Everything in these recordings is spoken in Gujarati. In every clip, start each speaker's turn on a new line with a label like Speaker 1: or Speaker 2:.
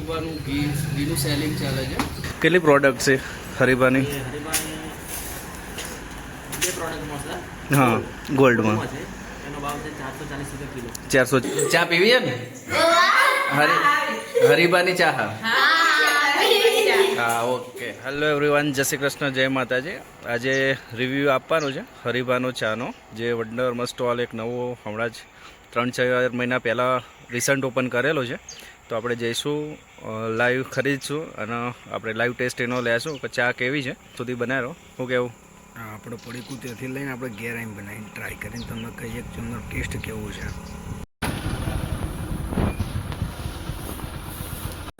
Speaker 1: મફુબાનું ઘી ઘીનું સેલિંગ ચાલે છે.
Speaker 2: કેટલી પ્રોડક્ટ છે હરીબાની
Speaker 3: બે પ્રોડક્ટ
Speaker 2: હા ગોલ્ડમાં
Speaker 3: ચારસો
Speaker 2: ચા પીવી છે ને હરી હરીબાની ચા હા. હા ઓકે. હેલો એવરીવન જય શ્રી કૃષ્ણ જય માતાજી. આજે રિવ્યૂ આપવાનો છે હરીબાનો ચાનો જે વડનગરમાં સ્ટોલ એક નવો હમણાં જ ત્રણ ચાર મહિના પહેલાં રિસન્ટ ઓપન કરેલો છે. તો આપણે જઈશું લાઈવ ખરીદશું અને આપણે લાઈવ ટેસ્ટ એનો લેશું કે ચા કેવી છે સુધી બનાવ્યો. શું કેવું?
Speaker 4: હા આપણે પડીકું ત્યાંથી લઈને આપણે ઘેર આવીને બનાવીને ટ્રાય કરીને તમને કહીએ કે તમને ટેસ્ટ કેવું છે.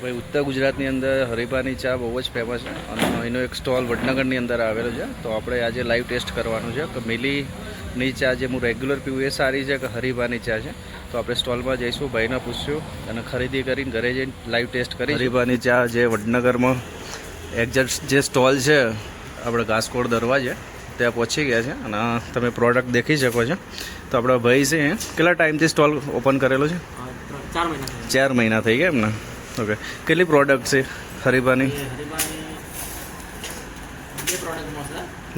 Speaker 2: ભાઈ ઉત્તર ગુજરાતની અંદર હરીબાની ચા બહુ જ ફેમસ છે અને એનો એક સ્ટોલ વડનગરની અંદર આવેલો છે. તો આપણે આજે લાઈવ ટેસ્ટ કરવાનું છે કે મિલીની ચા જે હું રેગ્યુલર પીવું એ સારી છે કે હરીબાની ચા છે? તો આપણે સ્ટોલમાં જઈશું ભાઈને પૂછ્યું અને ખરીદી કરીને ઘરે જઈને લાઈવ ટેસ્ટ કરી હરીબાની ચા જે વડનગરમાં એક્ઝેક્ટ જે સ્ટોલ છે આપણે ઘાસકોડ દરવાજે ત્યાં પહોંચી ગયા છે અને તમે પ્રોડક્ટ દેખી શકો છો. તો આપણા ભાઈ છે કેટલા ટાઈમથી સ્ટોલ ઓપન કરેલો છે?
Speaker 3: ચાર મહિના
Speaker 2: થઈ ગયા એમને? ઓકે કેટલી પ્રોડક્ટ છે હરીબાની?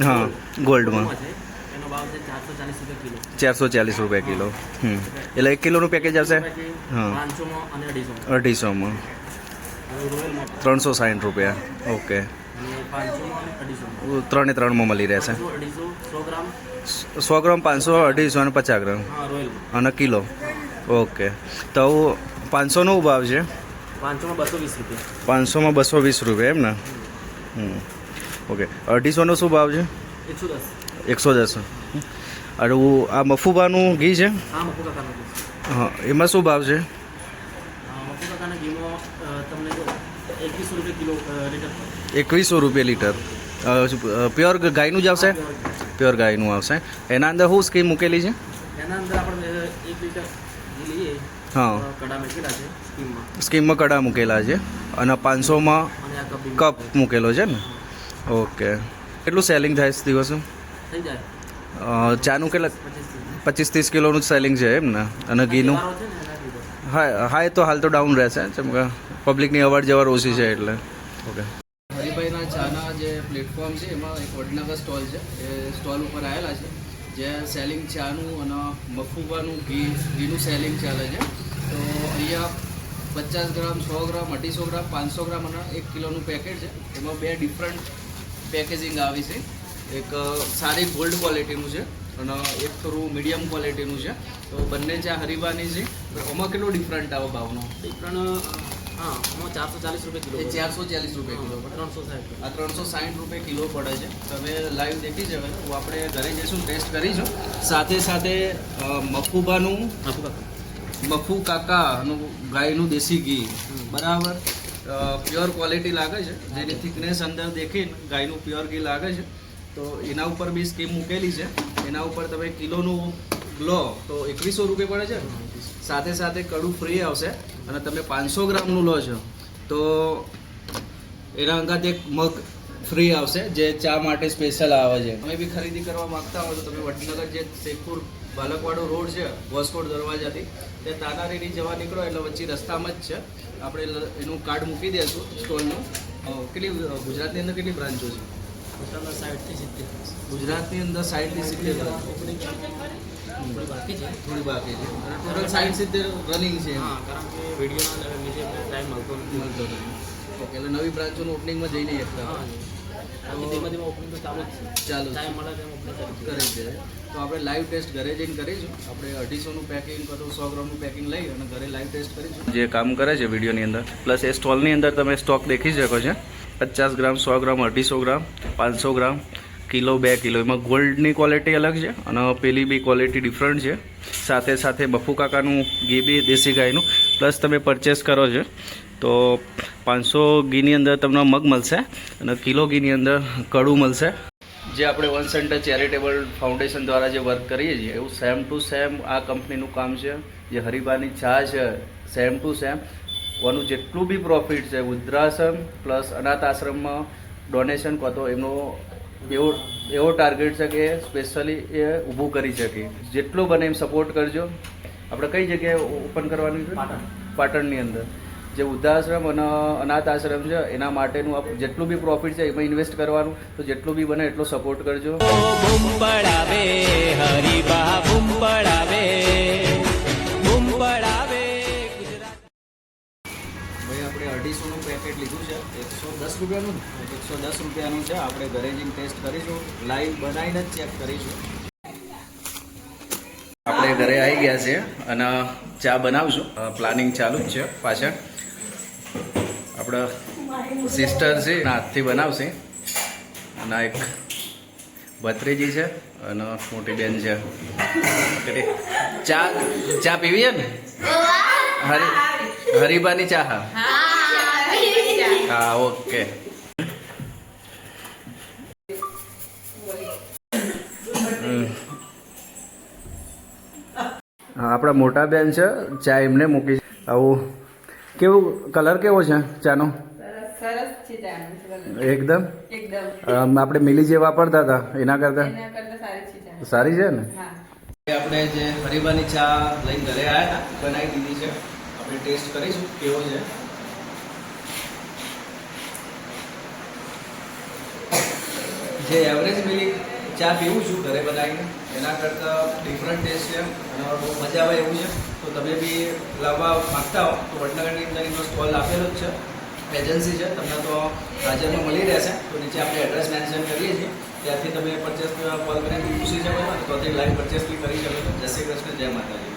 Speaker 2: હા ગોલ્ડમાં
Speaker 3: છે. એનો ભાવ છે ચારસો ચાલીસ રૂપિયા કિલો.
Speaker 2: ચારસો ચાલીસ રૂપિયા કિલો. હમ. એટલે એક કિલોનું પેકેજ આવશે હા.
Speaker 3: અઢીસોમાં.
Speaker 2: ત્રણસો સાઠ રૂપિયા. ઓકે. ત્રણે ત્રણમાં મળી રહેશે.
Speaker 3: સો ગ્રામ.
Speaker 2: પાંચસો અઢીસો અને પચાસ ગ્રામ. અને કિલો. ઓકે. તો પાંચસોનો ભાવ છે?
Speaker 3: પાંચસોમાં બસો વીસ રૂપિયા.
Speaker 2: એમ ને? ઓકે. અઢીસોનો શું ભાવ છે?
Speaker 3: એકસો દસ.
Speaker 2: એકસો દસ. અરે આ મફુબાનું ઘી છે?
Speaker 3: હા
Speaker 2: એમાં શું ભાવ છે?
Speaker 3: એકવીસો રૂપિયા લીટર
Speaker 2: પ્યોર ગાયનું જ આવશે? પ્યોર ગાયનું આવશે. એના અંદર શું સ્કીમ મૂકેલી છે?
Speaker 3: એના અંદર આપણે એક લીટર
Speaker 2: હા.
Speaker 3: સ્કીમમાં.
Speaker 2: કડા મૂકેલા છે અને પાંચસોમાં
Speaker 3: કપ
Speaker 2: કપ મૂકેલો છે. ને? ઓકે. કેટલું સેલિંગ થાય છે દિવસે?
Speaker 3: થઈ જાય.
Speaker 2: ચાનું કેટલા?
Speaker 3: પચીસ
Speaker 2: ત્રીસ કિલોનું જ સેલિંગ છે એમ ને અને ઘીનું. હા હા એ તો હાલ તો ડાઉન રહેશે જેમ કે પબ્લિકની અવર જવર ઓછી છે એટલે. ઓકે.
Speaker 1: હરિભાઈના ચાના જે પ્લેટફોર્મ છે એમાં એક વડનગર સ્ટોલ છે. એ સ્ટોલ ઉપર આવેલા છે. જે સેલિંગ ચાનું અને મફુબાનું ઘી ઘીનું સેલિંગ ચાલે છે. તો અહીંયા પચાસ ગ્રામ સો ગ્રામ અઢીસો ગ્રામ પાંચસો ગ્રામ અને એક કિલોનું પેકેટ છે. એમાં બે ડિફરન્ટ પેકેજિંગ આવી છે. એક સારી ગોલ્ડ ક્વોલિટીનું છે અને એક થોડું મીડિયમ ક્વોલિટીનું છે. તો બંને જે હરિબાની છે. એમાં કેટલો ડિફરન્ટ આવે ભાવનો?
Speaker 3: ડિફરન્ટ હા આમાં ચારસો ચાલીસ રૂપિયા કિલો
Speaker 1: એ ચારસો ચાલીસ રૂપિયા કિલો
Speaker 3: ત્રણસો સાઠ.
Speaker 1: આ ત્રણસો સાઠ રૂપિયા કિલો પડે છે. તમે લાઈવ દેખી જવે હું આપણે ઘરે જઈશું ટેસ્ટ કરીશું. સાથે સાથે મફુબાનું મફુ કાકાનું ગાયનું દેશી ઘી. બરાબર? પ્યોર ક્વોલિટી લાગે છે. જેની થિકનેસ અંદર દેખીને ગાયનું પ્યોર ઘી લાગે છે. તો એના ઉપર બી સ્કીમ મૂકેલી છે. એના ઉપર તમે કિલોનું લો તો એકવીસો રૂપિયા પડે છે. સાથે સાથે કડું ફ્રી આવશે અને તમે પાંચસો ગ્રામનું લો છો. તો એના અંગાત એક મગ ફ્રી આવશે જે ચા માટે સ્પેશિયલ આવે છે. તમે બી ખરીદી કરવા માંગતા હો તો તમે વડનગર જે શેખપુર બાલકવાડો રોડ છે વોસ્કોટ દરવાજાથી તે તાનારીની જવા નીકળો એટલે વચ્ચે રસ્તામાં જ છે. આપણે એનું કાર્ડ મૂકી દઈશું સ્ટોલનું. કેટલી ગુજરાતની અંદર કેટલી બ્રાન્ચો છે?
Speaker 3: ટોટલ સાઠથી સિત્તેર.
Speaker 1: ગુજરાતની અંદર સાઠથી સિત્તેર
Speaker 3: બાકી છે.
Speaker 1: થોડી બાકી છે. અને ટોટલ સાઠ સિત્તેર રનિંગ છે
Speaker 3: હા કારણ કે વિડીયોના લીધે ટાઈમ મળતો
Speaker 1: મળતો નથી. ઓકે એટલે નવી બ્રાન્ચોનું ઓપનિંગમાં જઈને નહીં શકતા
Speaker 3: હા બાકી ધીમે ધીમે ઓપનિંગ તો ચાલુ કરી
Speaker 1: છે. તો આપણે લાઈવ ટેસ્ટ ઘરે જઈને કરીશું. આપણે અઢીસોનું પેકિંગ કરું સો ગ્રામનું પેકિંગ લઈ અને ઘરે લાઈવ ટેસ્ટ કરીશું.
Speaker 2: જે કામ કરે છે વિડીયોની અંદર. પ્લસ એ સ્ટોલની અંદર તમે સ્ટોક દેખી શકો છો. પચાસ ગ્રામ, સો ગ્રામ, અઢીસો ગ્રામ, પાંચસો ગ્રામ કિલો, બે કિલો. એમાં ગોલ્ડની ક્વોલિટી અલગ છે અને પેલી બી ક્વોલિટી ડિફરન્ટ છે. સાથે સાથે બફુ કાકાનું ઘી બી દેશી ગાયનું. પ્લસ તમે પરચેસ કરો છો, તો પાંચસો ઘીની અંદર તમને મગ મળશે અને કિલો ઘીની અંદર કડું મળશે. જે આપણે વન સેન્ટર ચેરિટેબલ ફાઉન્ડેશન દ્વારા જે વર્ક કરીએ છીએ, એવું સેમ ટુ સેમ આ કંપનીનું કામ છે. જે હરિબાની ચા છે, સેમ ટુ સેમ. ઓનું જેટલું બી પ્રોફિટ છે વૃદ્ધાશ્રમ પ્લસ અનાથ આશ્રમમાં ડોનેશન કહો તો એમનો એવો એવો ટાર્ગેટ છે કે સ્પેશિયલી એ ઊભું કરી શકે. જેટલું બને એમ સપોર્ટ કરજો. આપણે કઈ જગ્યાએ ઓપન કરવાની છે? પાટણની અંદર. જે વૃદ્ધાશ્રમ અને અનાથ આશ્રમ છે એના માટેનું જેટલું બી પ્રોફિટ છે એમાં ઇન્વેસ્ટ કરવાનું. તો જેટલું બી બને એટલો સપોર્ટ કરજો.
Speaker 1: અઢીસોનું પેકેટ લીધું છે. એકસો દસ રૂપિયાનું? એકસો દસ રૂપિયાનું છે. આપણે ઘરે જઈને ટેસ્ટ કરીશું. લાઈવ બનાવીને જ ચેક કરીશું.
Speaker 2: આપણે ઘરે આવી ગયા છે અને ચા બનાવશું. પ્લાનિંગ ચાલુ જ છે પાછળ. આપણા સિસ્ટર છે હાથથી બનાવશે. અને એક ભત્રીજી છે અને મોટી બેન છે. એટલે ચા ચા પીવી છે ને? હરી હરીબાની ચા હા. હા ઓકે હા આપણા મોટા બેન છે ચા એમને મૂકી આવું. કેવું કલર કેવો છે ચાનો?
Speaker 5: સરસ છે ચાનું કલર.
Speaker 2: એકદમ? આપણે મિલી જે વાપરતા હતા એના કરતા?
Speaker 5: સારી છે ચા.
Speaker 2: સારી છે ને?
Speaker 1: આપણે જે હરીબાની ચા લઈને ઘરે આવ્યા બનાવી દીધી છે. આપણે ટેસ્ટ કરીશું કેવો છે. જે એવરેજ મિલ્ક ચા પીવું છું ઘરે બનાવીને, એના કરતાં ડિફરન્ટ ટેસ્ટ છે અને બહુ મજા આવે એવું છે. તો તમે બી લાવવા માગતા હો તો વડનગરની અંદર એનો સ્ટોલ આપેલો જ છે. એજન્સી છે. તમને તો હાજરમાં મળી રહેશે. તો નીચે આપણે એડ્રેસ મેન્શન કરીએ છીએ. ત્યાંથી તમે પરચેસ કોલ કરીને પૂછી શકો છો તો તે લાઈવ પરચેસ બી કરી શકો છો. જય શ્રી કૃષ્ણ, જય માતાજી.